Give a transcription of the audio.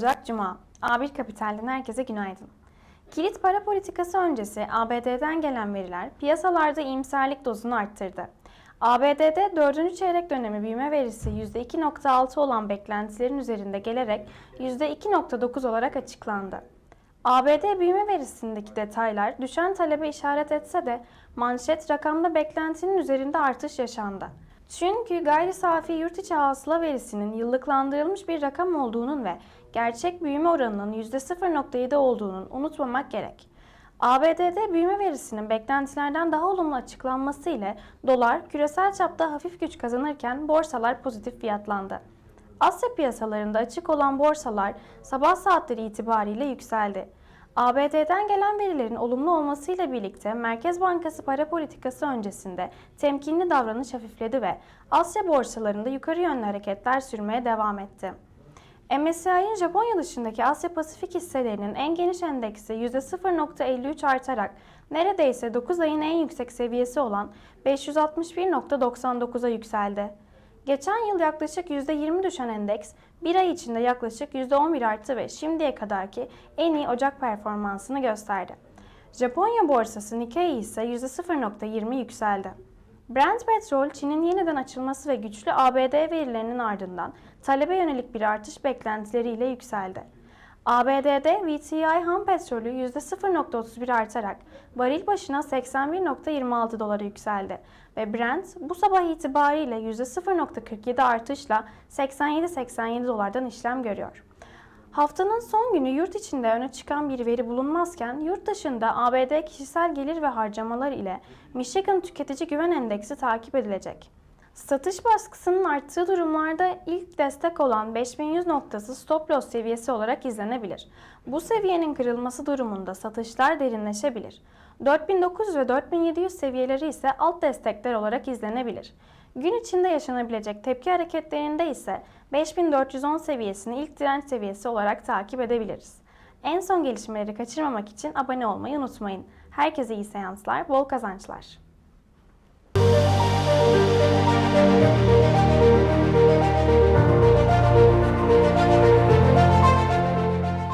Ocak Cuma. A1 Kapital'den herkese günaydın. Kilit para politikası öncesi ABD'den gelen veriler piyasalarda iyimserlik dozunu arttırdı. ABD'de 4. çeyrek dönemi büyüme verisi %2.6 olan beklentilerin üzerinde gelerek %2.9 olarak açıklandı. ABD büyüme verisindeki detaylar düşen talebe işaret etse de manşet rakamda beklentinin üzerinde artış yaşandı. Çünkü gayri safi yurt içi hasıla verisinin yıllıklandırılmış bir rakam olduğunun ve gerçek büyüme oranının %0.7 olduğunun unutmamak gerek. ABD'de büyüme verisinin beklentilerden daha olumlu açıklanması ile dolar küresel çapta hafif güç kazanırken borsalar pozitif fiyatlandı. Asya piyasalarında açık olan borsalar sabah saatleri itibariyle yükseldi. ABD'den gelen verilerin olumlu olmasıyla birlikte Merkez Bankası para politikası öncesinde temkinli davranış hafifledi ve Asya borsalarında yukarı yönlü hareketler sürmeye devam etti. MSCI'nin Japonya dışındaki Asya Pasifik hisselerinin en geniş endeksi %0.53 artarak neredeyse 9 ayın en yüksek seviyesi olan 561.99'a yükseldi. Geçen yıl yaklaşık %20 düşen endeks bir ay içinde yaklaşık %11 arttı ve şimdiye kadarki en iyi Ocak performansını gösterdi. Japonya borsası Nikkei ise %0.20 yükseldi. Brent petrol, Çin'in yeniden açılması ve güçlü ABD verilerinin ardından talebe yönelik bir artış beklentileriyle yükseldi. ABD'de VTI ham petrolü %0.31 artarak varil başına 81.26 dolara yükseldi ve Brent bu sabah itibariyle %0.47 artışla 87.87 dolardan işlem görüyor. Haftanın son günü yurt içinde öne çıkan bir veri bulunmazken yurt dışında ABD kişisel gelir ve harcamalar ile Michigan Tüketici Güven Endeksi takip edilecek. Satış baskısının arttığı durumlarda ilk destek olan 5100 noktası stop loss seviyesi olarak izlenebilir. Bu seviyenin kırılması durumunda satışlar derinleşebilir. 4900 ve 4700 seviyeleri ise alt destekler olarak izlenebilir. Gün içinde yaşanabilecek tepki hareketlerinde ise 5410 seviyesini ilk direnç seviyesi olarak takip edebiliriz. En son gelişmeleri kaçırmamak için abone olmayı unutmayın. Herkese iyi seanslar, bol kazançlar. Thank you.